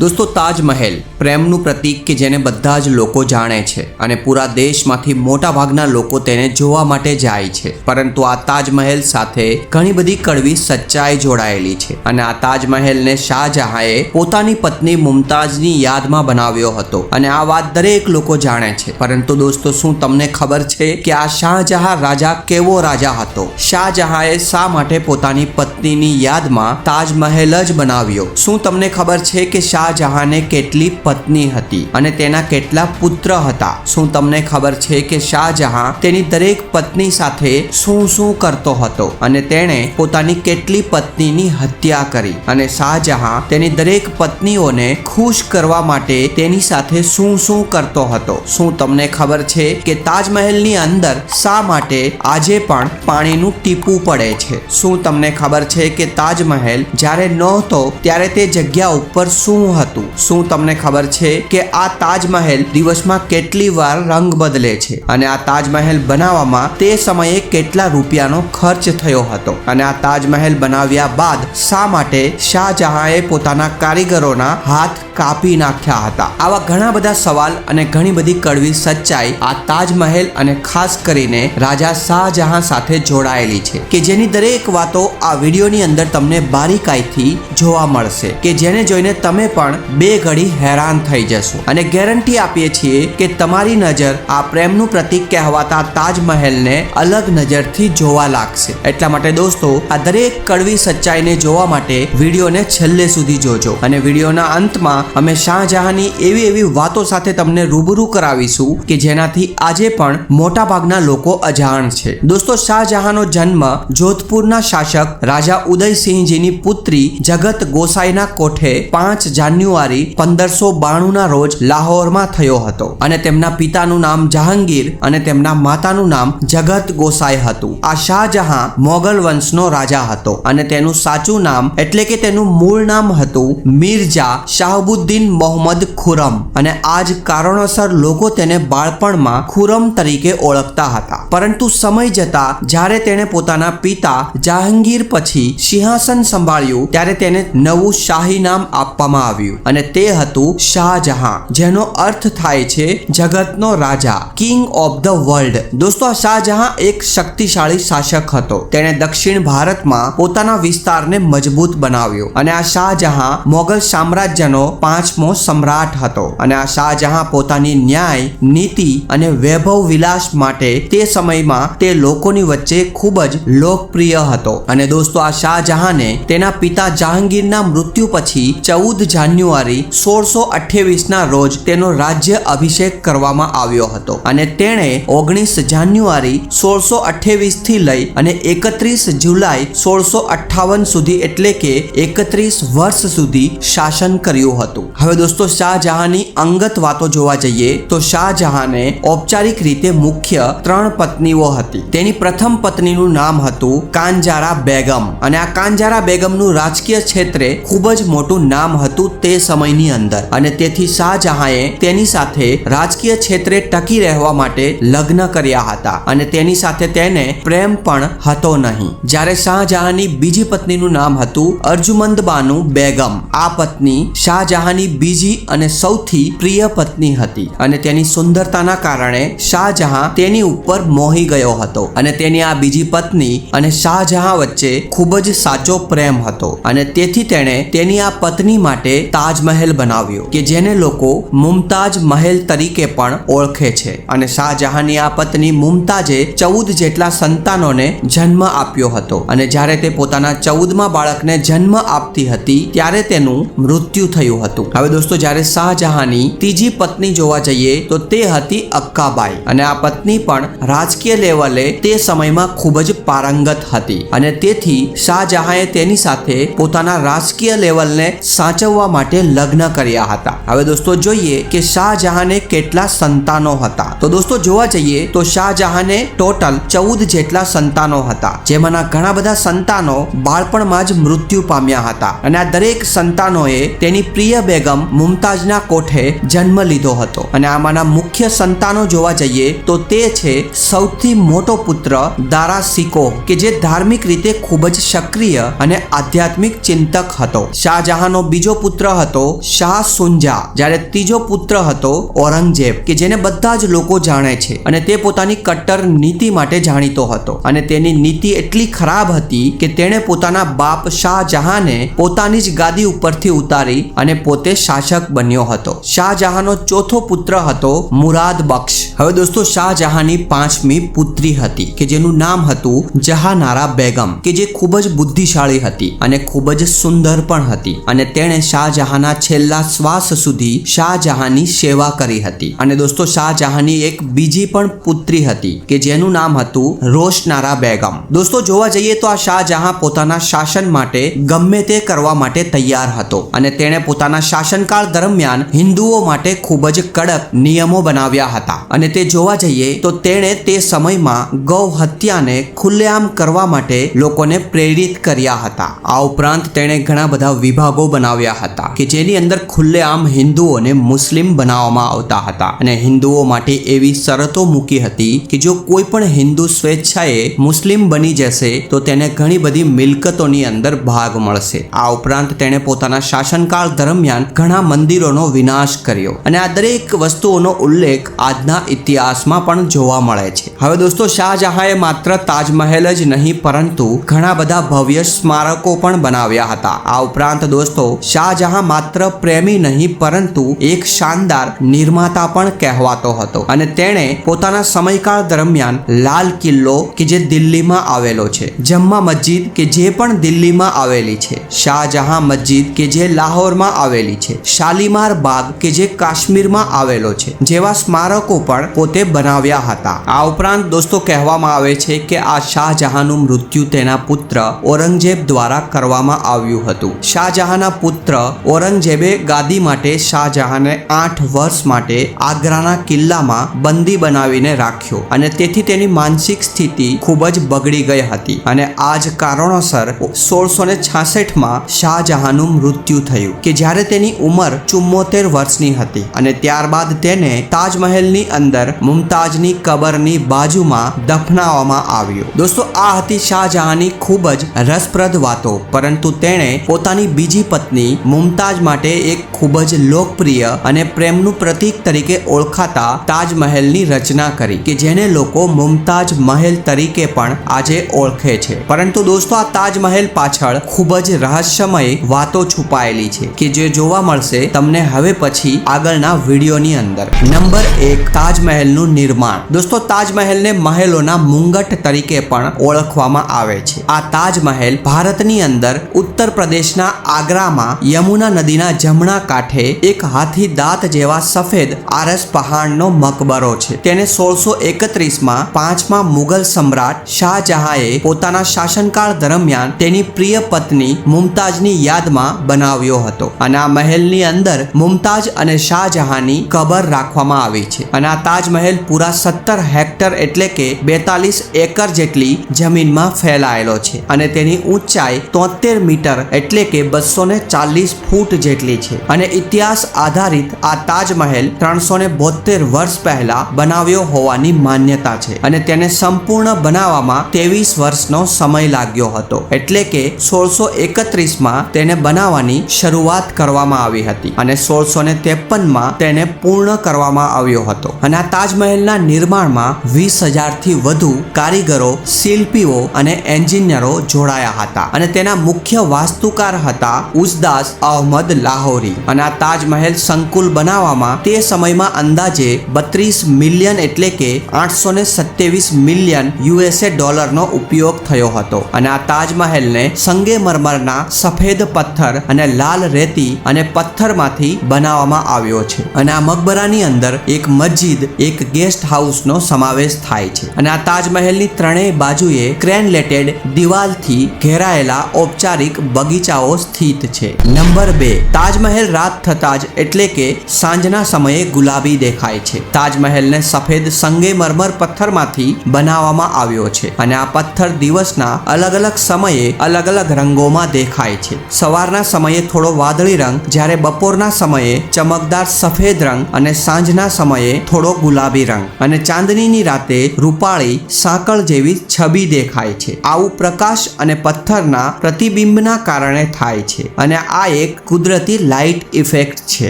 દોસ્તો, તાજમહેલ પ્રેમનું પ્રતીક કે જેને બધા જ લોકો જાણે છે અને પૂરા દેશમાંથી મોટા ભાગના લોકો તેને જોવા માટે જાય છે. પરંતુ આ તાજમહેલ સાથે ઘણી બધી કડવી સચ્ચાઈ જોડાયેલી છે અને આ તાજમહેલને શાહજહાંએ પોતાની પત્ની મુમતાઝની યાદમાં બનાવ્યો હતો અને આ વાત દરેક લોકો જાણે છે. પરંતુ દોસ્તો, શું તમને ખબર છે કે આ શાહજહાં રાજા કેવો રાજા હતો? શાહજહાંએ શા માટે પોતાની પત્નીની યાદમાં તાજમહેલ જ બનાવ્યો? શું તમને ખબર છે કે શાહજહાંને કેટલી પત્ની હતી અને તેના કેટલા પુત્ર હતા? શું તમને ખબર છે કે શાહજહાં તેની દરેક પત્ની સાથે શું શું કરતો હતો અને તેણે પોતાની કેટલી પત્નીની હત્યા કરી અને શાહજહાં તેની દરેક પત્નીઓને ખુશ કરવા માટે તેની સાથે શું શું કરતો હતો? શું તમને ખબર છે કે તાજમહેલની અંદર શા માટે આજે પણ પાણીનું ટીપું પડે છે? શું તમને ખબર છે કે તાજમહેલ જ્યારે નહોતો ત્યારે તે જગ્યા ઉપર શું હતું. શું તમને ખબર છે કે આ તાજમહેલ દિવસમાં કેટલી વાર રંગ બદલે છે? અને આ તાજમહેલ બનાવવામાં તે સમયે કેટલા રૂપિયાનો ખર્ચ થયો હતો? અને આ તાજમહેલ બનાવ્યા બાદ શા માટે શાહજહાંએ પોતાના કારીગરોના હાથ કાપી નાખ્યા હતા? આવા ઘણા બધા સવાલ અને ઘણી બધી કડવી સચ્ચાઈ આ તાજમહેલ અને ખાસ કરીને રાજા શાહજહાં સાથે જોડાયેલી છે, કે જેની દરેક વાતો આ વિડીયોની અંદર તમને બારીકાઈથી જોવા મળશે, કે જેને જોઈને તમે પણ બે ઘડી હેરાન થઈ જશો. અને ગેરંટી આપીએ છીએ કે તમારી નજર આ પ્રેમનું પ્રતીક કહેવાતા તાજમહેલને અલગ નજરથી જોવા લાગશે. એટલા માટે દોસ્તો, આ દરેક કડવી સચ્ચાઈને જોવા માટે વિડીયોને છેલ્લે સુધી જોજો. અને વિડીયોના અંતમાં અમે શાહજહાંની એવી એવી વાતો સાથે તમને રૂબરૂ કરાવીશું કે જેનાથી આજે પણ મોટા ભાગના લોકો અજાણ છે. દોસ્તો, શાહજહાંનો જન્મ જોધપુરના શાસક રાજા ઉદયસિંહજીની પુત્રી જગત ગોસાઈના કોઠે પાંચ જાન્યુઆરી પંદરસો બાણુંના રોજ લાહોરમાં થયો હતો અને તેમના પિતાનું નામ જહાંગીર અને તેમના માતાનું નામ જગત ગોસાઈ હતું. આ શાહજહાં મોગલ વંશનો રાજા હતો અને તેનું સાચું નામ એટલે કે તેનું મૂળ નામ હતું મિર્જા શાહબુદ્દીન મોહમ્મદ ખુરમ અને આ જ કારણોસર લોકો તેને બાળપણમાં ખુરમ તરીકે ઓળખતા હતા. પરંતુ સમય જતા જ્યારે તેણે પોતાના પિતા જહાંગીર પછી સિંહાસન સંભાળ્યું ત્યારે તેને નવું શાહી નામ આપવામાં આવ્યું. અને તે હતું શાહજહાં, જેનો અર્થ થાય છે જગતનો રાજા કિંગ ઓફ ધ વર્લ્ડ દોસ્તો શાહજહાં એક શક્તિશાળી શાસક હતો. તેણે દક્ષિણ ભારતમાં પોતાના વિસ્તારને મજબૂત બનાવ્યો અને આ શાહજહાં મોગલ સામ્રાજ્યનો પાંચમો સમ્રાટ હતો અને આ શાહજહાં પોતાની ન્યાય, નીતિ અને વૈભવ વિલાસ માટે તે સમયમાં તે લોકોની વચ્ચે ખૂબ જ લોકપ્રિય હતો. અને દોસ્તો, આ શાહજહાંને તેના પિતા જહાંગીરના મૃત્યુ પછી ચૌદ જાન્યુઆરી સોળસો અઠ્યાવીસના રોજ તેનો રાજ્ય અભિષેક કરવામાં આવ્યો હતો અને તેણે ઓગણીસ જાન્યુઆરી સોળસો અઠ્યાવીસથી લઈ અને એકત્રીસ જુલાઈ સોળસો અઠ્ઠાવન સુધી એટલે કે એકત્રીસ વર્ષ સુધી શાસન કર્યું હતું. હવે દોસ્તો, શાહજહાંની અંગત વાતો જોવા જઈએ તો શાહજહાંને ઔપચારિક રીતે મુખ્ય ત્રણ પત્નીઓ હતી. તેની પ્રથમ પત્નીનું નામ હતું કાંજારા બેગમ અને આ કાંજારા બેગમનું રાજકીય ક્ષેત્રે ખૂબ જ મોટું નામ હતું તે સમયની અંદર. અને તેથી શાહજહાંએ તેની સાથે રાજકીય ક્ષેત્રે ટકી રહેવા માટે લગ્ન કર્યા હતા. અને તેની સાથે તેને પ્રેમ પણ હતો નહીં. જ્યારે શાહજહાંની બીજી પત્નીનું નામ હતું અર્જુમંદ બાનુ બેગમ. આ પત્ની શાહજહાંની બીજી અને સૌથી પ્રિય પત્ની હતી. અને તેની સુંદરતાના કારણે શાહજહાં તેની ઉપર મોહી ગયો હતો. અને તેની આ બીજી પત્ની અને શાહજહાં વચ્ચે ખૂબ જ સાચો પ્રેમ હતો. અને તેથી તેણે તેની આ પત્ની માટે તાજમહેલ બનાવ્યો, કે જેને લોકો મુમતાજ મહેલ તરીકે પણ ઓળખે છે. અને શાહજહાંની આ પત્ની મુમતાજે ચૌદ જેટલા સંતાનોને જન્મ આપ્યો હતો. અને જ્યારે તે પોતાના ચૌદમા બાળકને જન્મ આપતી હતી, ત્યારે તેનું મૃત્યુ થયું હતું. હવે દોસ્તો, જ્યારે શાહજહાંની ત્રીજી પત્ની જોવા જઈએ, તો તે હતી અક્કાબાઈ. અને આ પત્ની પણ રાજકીય લેવલે તે સમયમાં ખૂબ જ પારંગત હતી. અને તેથી શાહજહાંએ તેની સાથે પોતાના રાજકીય લેવલને સાચવવા માટે લગ્ન કર્યા હતા. હવે દોસ્તો જોઈએ કે શાહજહાંને કેટલા સંતાનો હતા. તો દોસ્તો જોવા જઈએ તો શાહજહાંને ટોટલ ચૌદ જેટલા સંતાનો હતા. જેમાંના ઘણા બધા સંતાનો બાળપણમાં જ મૃત્યુ પામ્યા હતા. અને આ દરેક સંતાનોએ તેની પ્રિય બેગમ મુમતાજના કોઠે જન્મ લીધો હતો. અને આમાંના મુખ્ય સંતાનો જોવા જઈએ તો તે છે સૌથી મોટો પુત્ર દારા સિકો કે જે ધાર્મિક રીતે ખૂબ જ સક્રિય અને આધ્યાત્મિક ચિંતક હતો. શાહજહાંનો બીજો પુત્ર પુત્ર હતો શાહ સુંજા, જ્યારે ત્રીજો પુત્ર હતો ઔરંગઝેબ, કે જેને બધા જ લોકો જાણે છે અને તે પોતાની કટ્ટર નીતિ માટે જાણીતો હતો. અને તેની નીતિ એટલી ખરાબ હતી કે તેણે પોતાના બાપ શાહજહાને પોતાની જ ગાદી ઉપરથી ઉતારી અને પોતે શાસક બન્યો હતો. શાહજહાંનો ચોથો પુત્ર હતો મુરાદ બક્ષ. હવે દોસ્તો, શાહજહાંની પાંચમી પુત્રી હતી, કે જેનું નામ હતું જહાનારા બેગમ, કે જે ખૂબ જ બુદ્ધિશાળી હતી અને ખૂબ જ સુંદર પણ હતી. અને તેણે શાહજહાંના છેલ્લા શ્વાસ સુધી શાહજહાંની સેવા કરી હતી. અને દોસ્તો, શાહજહાંની એક બીજી પણ પુત્રી હતી કે જેનું નામ હતું રોશનારા બેગમ. દોસ્તો, જોવા જઈએ તો આ શાહજહાં પોતાના શાસન માટે ગમે તે કરવા માટે તૈયાર હતો અને તેણે પોતાના શાસનકાળ દરમિયાન હિન્દુઓ માટે ખૂબ જ કડક નિયમો બનાવ્યા હતા. અને તે જોવા જઈએ તો તેણે તે સમયમાં ગૌ હત્યાને ખુલ્લેઆમ કરવા માટે લોકોને પ્રેરિત કર્યા હતા. આ ઉપરાંત તેણે ઘણા બધા વિભાગો બનાવ્યા હતા. કે જેની અંદર ખુલ્લેઆમ હિન્દુઓને મુસ્લિમ બનાવવામાં આવતા હતા. અને હિન્દુઓ માટે એવી શરતો મૂકી હતી કે જો કોઈ પણ હિન્દુ સ્વેચ્છાએ મુસ્લિમ બની જશે, તો તેને ઘણી બધી મિલકતોની અંદર ભાગ મળશે. આ ઉપરાંત તેણે પોતાના શાસનકાળ દરમિયાન ઘણા મંદિરોનો વિનાશ કર્યો. અને આ દરેક વસ્તુઓનો ઉલ્લેખ આજના ઇતિહાસમાં પણ જોવા મળે છે. હવે દોસ્તો, શાહજહાંએ માત્ર તાજમહેલ જ નહીં, પરંતુ ઘણા બધા ભવ્ય સ્મારકો પણ બનાવ્યા હતા. આ ઉપરાંત દોસ્તો, શાહજહાં માત્ર પ્રેમી નહીં, પરંતુ એક શાનદાર નિર્માતા પણ કહેવાતો હતો. અને તેણે પોતાના સમયકાળ દરમિયાન લાલ કિલ્લો કે જે દિલ્હીમાં આવેલો છે, જમ્મા મસ્જિદ કે જે પણ દિલ્હીમાં આવેલી છે, શાહજહાં મસ્જિદ કે જે લાહોરમાં આવેલી છે, શાલીમાર બાગ કે જે કાશ્મીરમાં આવેલો છે, જેવા સ્મારકો પણ પોતે બનાવ્યા હતા. આ ઉપરાંત દોસ્તો, કહેવામાં આવે છે કે આ શાહજહાંનું મૃત્યુ તેના પુત્ર ઔરંગઝેબ દ્વારા કરવામાં આવ્યું હતું. શાહજહાંના પુત્ર ઔરંગઝેબે ગાદી માટે શાહજહાંને આઠ વર્ષ માટે આગ્રાના કિલ્લામાં બંદી બનાવીને રાખ્યો અને તેથી તેની માનસિક સ્થિતિ ખૂબ જ બગડી ગઈ હતી અને આ જ કારણોસર સોળસો ને છાસઠમાં શાહજહાંનું મૃત્યુ થયું કે જ્યારે તેની ઉંમર ચુમ્મોતેર વર્ષની હતી અને ત્યારબાદ તેને તાજમહેલની અંદર મુમતાજની કબરની બાજુમાં દફનાવવામાં આવ્યો. દોસ્તો, આ હતી શાહજહાંની ખૂબ જ રસપ્રદ વાતો, પરંતુ તેણે પોતાની બીજી પત્ની મુમતાજ માટે એક ખૂબ જ લોકપ્રિય અને પ્રેમનું પ્રતીક તરીકે ઓળખાતા તાજમહેલની રચના કરી કે જેને લોકો મુમતાજ મહેલ તરીકે પણ આજે ઓળખે છે. પરંતુ દોસ્તો, આ તાજમહેલ પાછળ ખૂબ જ રહસ્યમય વાતો છુપાયેલી છે કે જે જોવા મળશે તમને હવે પછી આગળના વિડીયોની અંદર. નંબર એક, તાજમહેલનું નિર્માણ. દોસ્તો, તાજમહેલને મહેલોના મુંગટ તરીકે પણ ઓળખવામાં આવે છે. આ તાજમહેલ ભારતની અંદર ઉત્તર પ્રદેશના આગ્રામાં યમુના નદીના જમણા કાંઠે એક હાથી દાંત જેવા સફેદ આરસ પહાડનો મકબરો છે. તેને સોળસો એકત્રીસમાં પાંચમા મુગલ સમ્રાટ શાહજહાંએ પોતાના શાસનકાળ દરમિયાન તેની પ્રિય પત્ની મુમતાજની યાદમાં બનાવ્યો હતો. અને આ મહેલની અંદર મુમતાજ અને શાહજહાંની કબર રાખવામાં આવી છે. અને આ તાજમહેલ પૂરા સત્તર હેક્ટર એટલે કે બેતાલીસ એકર જેટલી જમીનમાં ફેલાયેલો છે. અને તેની ઊંચાઈ તોતેર મીટર એટલે કે બસો ચાલીસ ફૂટ જેટલી છે. અને ઇતિહાસ આધારિત આ તાજમહેલ ત્રણસો ને બોતેર વર્ષ પહેલા બનાવ્યો હોવાની માન્યતા છે. અને તેને સંપૂર્ણ બનાવવામાં ત્રેવીસ વર્ષનો સમય લાગ્યો હતો. એટલે કે સોળસો એકત્રીસમાં તેને બનાવવાની શરૂઆત કરવામાં આવી હતી અને સોળસો ને ત્રેપનમાં તેને પૂર્ણ કરવામાં આવ્યો હતો. અને આ તાજમહેલના નિર્માણમાં વીસ હજારથી વધુ કારીગરો, શિલ્પીઓ અને એન્જિનિયરો જોડાયા હતા. અને તેના મુખ્ય વાસ્તુકાર હતા ઉસદાસ અહમદ લાહોરી અને આ તાજમહેલ સંકુલ બનાવવામાં તે સમયમાં અંદાજે બત્રીસ મિલિયન એટલે કે આઠસો ને સત્યાવીસ મિલિયન યુએસએ ડોલરનો ઉપયોગ થયો હતો. અને આ તાજમહેલને સંગેમરમરના સફેદ પથ્થર અને લાલ રેતી અને પથ્થરમાંથી બનાવવામાં આવ્યો છે. અને આ મકબરાની અંદર એક મસ્જિદ, એક ગેસ્ટ હાઉસનો સમાવેશ થાય છે. અને આ તાજમહેલની ત્રણેય બાજુએ ક્રેનલેટેડ દિવાલથી ઘેરાયેલા ઔપચારિક બગીચાઓ સ્થિત છે. નંબર બે, તાજમહેલ રાત થતાં જ એટલે કે સાંજના સમયે ગુલાબી દેખાય છે. તાજમહેલને સફેદ સંગેમરમર પથ્થરમાંથી બનાવવામાં આવ્યો છે અને આ પથ્થર દિવસના અલગ અલગ સમયે અલગ અલગ રંગોમાં દેખાય છે. સવારના સમયે થોડો વાદળી રંગ, જ્યારે બપોરના સમયે ચમકદાર સફેદ રંગ અને સાંજના સમયે થોડો ગુલાબી રંગ. અને ચાંદનીની રાતે રૂપાળી સાંકળ જેવી છબી દેખાય છે. આવું પ્રકાશ અને પથ્થરના પ્રતિબિંબના કારણે થાય છે. અને આ એક એક કુદરતી લાઇટ ઇફેક્ટ છે.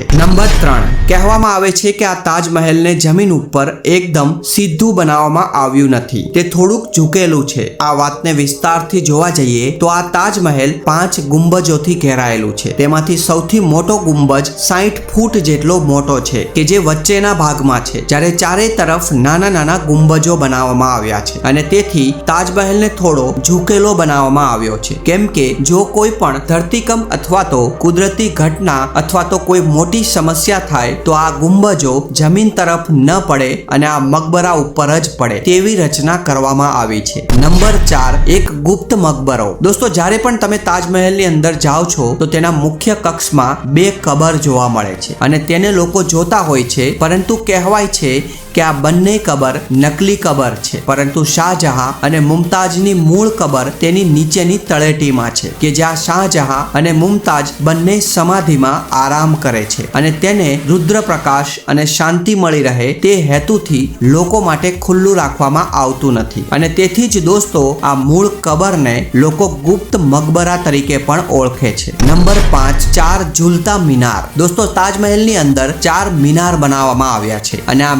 નંબર ત્રણ. કહેવામાં આવે છે કે આ તાજમહેલને જમીન ઉપર એકદમ સીધું બનાવવામાં આવ્યું નથી. તે થોડુંક ઝૂકેલું છે. આ વાતને વિસ્તારથી જોવા જઈએ તો આ તાજમહેલ પાંચ ગુંબજોથી ઘેરાયેલું છે. તેમાંથી સૌથી મોટો ગુંબજ સાઠ ફૂટ જેટલો મોટો છે કે જે વચ્ચેના ભાગમાં છે, જ્યારે ચારે તરફ નાના નાના ગુંબજો બનાવવામાં આવ્યા છે. અને તેથી તાજમહેલને થોડો ઝૂકેલો બનાવવામાં આવ્યો છે. કેમ કે જો કોઈ પણ ધરતીકંપ અથવા તો કુદરતી ઘટના અથવા તો કોઈ મોટી સમસ્યા થાય તો આ ગુંબજો જમીન તરફ ન પડે અને આ મકબરા ઉપર જ પડે તેવી રચના કરવામાં આવી છે. નંબર ચાર, એક ગુપ્ત મકબરો. દોસ્તો, જ્યારે પણ તમે તાજમહેલની અંદર જાઓ છો, તો તેના મુખ્ય કક્ષમાં બે કબર જોવા મળે છે અને તેને લોકો જોતા હોય છે, પરંતુ કહેવાય છે કે આ બંને કબર નકલી કબર છે. પરંતુ શાહજહાં અને મુમતાજની મૂળ કબર તેની નીચેની તળેટીમાં છે કે જ્યાં શાહજહાં અને મુમતાજ બંને સમાધિમાં આરામ કરે છે અને તેને રુદ્રપ્રકાશ અને શાંતિ મળી રહે તે હેતુથી લોકો માટે ખુલ્લું રાખવામાં આવતું નથી. અને તેથી જ દોસ્તો, આ મૂળ કબરને લોકો ગુપ્ત મકબરા તરીકે પણ ઓળખે છે. નંબર પાંચ, ચાર ઝૂલતા મિનાર. દોસ્તો, તાજમહેલની અંદર ચાર મિનાર બનાવવામાં આવ્યા છે અને આ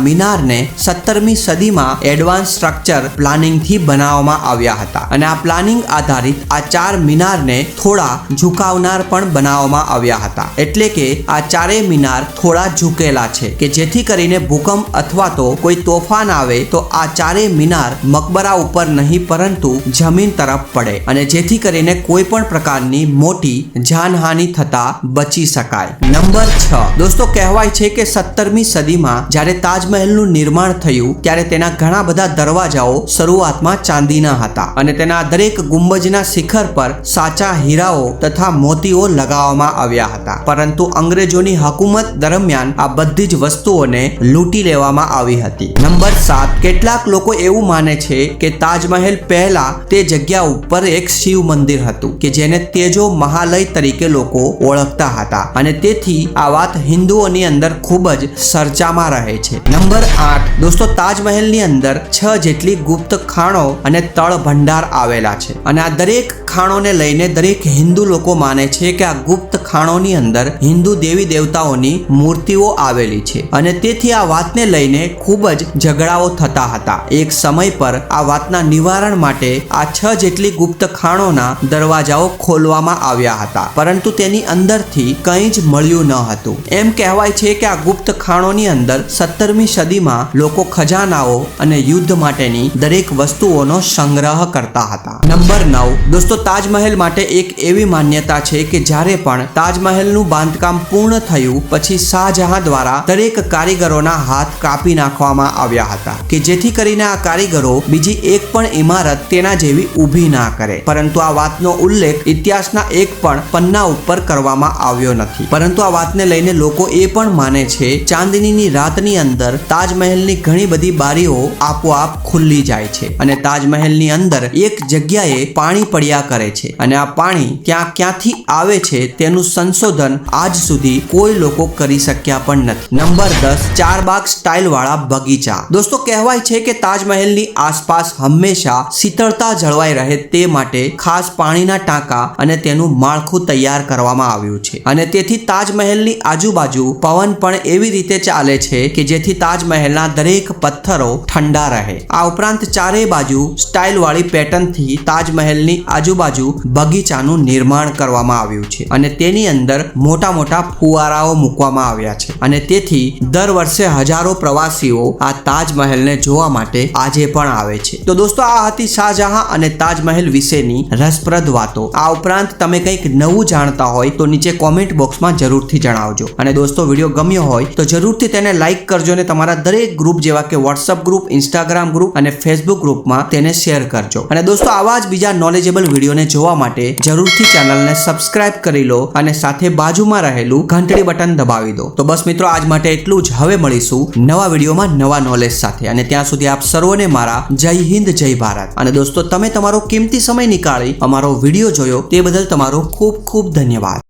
મિનારને સત્તરમી સદીમાં એડવાન્સ સ્ટ્રક્ચર પ્લાનિંગથી બનાવવામાં આવ્યા હતા. અને આ પ્લાનિંગ આધારિત આ ચાર મિનારને થોડા ઝુકાવનાર પણ બનાવવામાં આવ્યા હતા. એટલે કે આ ચારેય મિનાર થોડા ઝૂકેલા છે કે જેથી કરીને ભૂકંપ અથવા તો કોઈ તોફાન આવે તો આ ચારેય મિનાર મકબરા ઉપર નહીં પરંતુ જમીન તરફ પડે અને જેથી કરીને કોઈ પણ પ્રકારની મોટી જાનહાનિ થતા બચી શકાય. નંબર છ. દોસ્તો, કહેવાય છે કે સત્તરમી સદીમાં જ્યારે તાજમહેલનું નિર્માણ થયું ત્યારે તેના ઘણા બધા દરવાજાઓ શરૂઆતમાં ચાંદીના હતા અને તેના દરેક ગુંબજના શિખર પર સાચા હીરાઓ તથા મોતીઓ લગાવવામાં આવ્યા હતા. પરંતુ અંગ્રેજોની હકુમત દરમિયાન આ બધી જ વસ્તુઓને લૂંટી લેવામાં આવી હતી. નંબર સાત, કેટલાક લોકો એવું માને છે કે તાજમહેલ પહેલા તે જગ્યા ઉપર એક શિવ મંદિર હતું કે જેને તેજો મહાલય તરીકે લોકો ઓળખતા હતા અને તેથી આ વાત હિન્દુઓની અંદર ખૂબ જ ચર્ચામાં રહે છે. નંબર આઠ. દોસ્તો, તાજમહેલની અંદર છ જેટલી ગુપ્ત ખાણો અને તળ ભંડાર આવેલા છે. અને આ દરેક ખાણોને લઈને દરેક હિન્દુ લોકો માને છે કે આ ગુપ્ત ખાણોની અંદર હિન્દુ દેવી દેવતાઓની મૂર્તિઓ આવેલી છે. અને તેથી આ વાતને લઈને ખૂબ જ ઝઘડાઓ થતા હતા. એક સમય પર આ વાતના નિવારણ માટે આ છ જેટલી ગુપ્ત ખાણોના દરવાજાઓ ખોલવામાં આવ્યા હતા. પરંતુ તેની અંદરથી કંઈ જ મળ્યું ન હતું. એમ કહેવાય છે કે આ ગુપ્ત ખાણોની અંદર સત્તરમી સદીમાં લોકો ખજાનાઓ અને યુદ્ધ માટેની દરેક વસ્તુઓનો સંગ્રહ કરતા હતા. નંબર નવ. દોસ્તો, તાજમહેલ માટે એક એવી માન્યતા છે કે જ્યારે પણ તાજમહેલનું બાંધકામ પૂર્ણ થયું, પછી શાહજહાં દ્વારા દરેક કારીગરોના હાથ કાપી નાખવામાં આવ્યા હતા કે જેથી કરીને આ કારીગરો બીજી એક પણ ઇમારત તેના જેવી ઊભી ના કરે. પરંતુ આ વાતનો ઉલ્લેખ ઇતિહાસના એક પણ પન્ના ઉપર કરવામાં આવ્યો નથી. પરંતુ આ વાતને લઈને લોકો એ પણ માને છે, ચાંદનીની રાતની અંદર તાજમહેલની ઘણી બધી બારીઓ આપોઆપ ખુલ્લી જાય છે અને તાજમહેલની અંદર એક જગ્યાએ પાણી પડ્યા કરે છે અને આ પાણી ક્યાં ક્યાંથી આવે છે તેનું સંશોધન આજ સુધી કોઈ લોકો કરી શક્યા પણ નથી. નંબર દસ ચાર બાગ સ્ટાઇલ વાળા બગીચા. દોસ્તો, કહેવાય છે કે તાજમહેલની આસપાસ હંમેશા શીતળતા જળવાઈ રહે તે માટે ખાસ પાણીના ટાંકા અને તેનું માળખું તૈયાર કરવામાં આવ્યું છે. અને તેથી તાજમહેલની આજુબાજુ પવન પણ એવી રીતે ચાલે છે કે જેથી તાજમહેલના દરેક પથ્થરો ઠંડા રહે. આ ઉપરાંત ચારેય બાજુ સ્ટાઇલ વાળી પેટર્નથી તાજમહેલની આજુબાજુ બગીચાનું નિર્માણ કરવામાં આવ્યું છે અને તેની અંદર મોટા મોટા ફુવારાઓ મૂકવામાં આવ્યા છે. અને તેથી દર વર્ષે હજારો પ્રવાસીઓ આ તાજમહેલને જોવા માટે આજે પણ આવે છે. તો દોસ્તો, આ હતી શાહજહાં અને તાજમહેલ વિશેની રસપ્રદ વાતો. આ ઉપરાંત તમે કંઈક નવું જાણતા હોય તો નીચે કોમેન્ટ બોક્સમાં જરૂરથી જણાવજો. અને દોસ્તો, વીડિયો ગમ્યો હોય તો જરૂરથી તેને લાઈક કરજો ને તમારા દરેક ગ્રુપ જેવા કે વોટ્સઅપ ગ્રુપ ઇન્સ્ટાગ્રામ ગ્રુપ અને ફેસબુક ગ્રુપમાં તેને શેર કરજો. અને દોસ્તો, આવા જ બીજા નોલેજેબલ વિડીયોને જોવા માટે જરૂરથી ચેનલને સબસ્ક્રાઇબ કરી લો અને સાથે બાજુમાં રહેલું ઘંટડી બટન દબાવી દો. તો બસ મિત્રો, આજ માટે એટલું જ. હવે મળીશું નવા વિડીયોમાં નવા નોલેજ સાથે. અને ત્યાં સુધી આપ સર્વોને મારા જય હિન્દ, જય ભારત. અને દોસ્તો, તમે તમારો કિંમતી સમય નીકાળી અમારો વીડિયો જોયો તે બદલ તમારો ખૂબ ખૂબ ધન્યવાદ.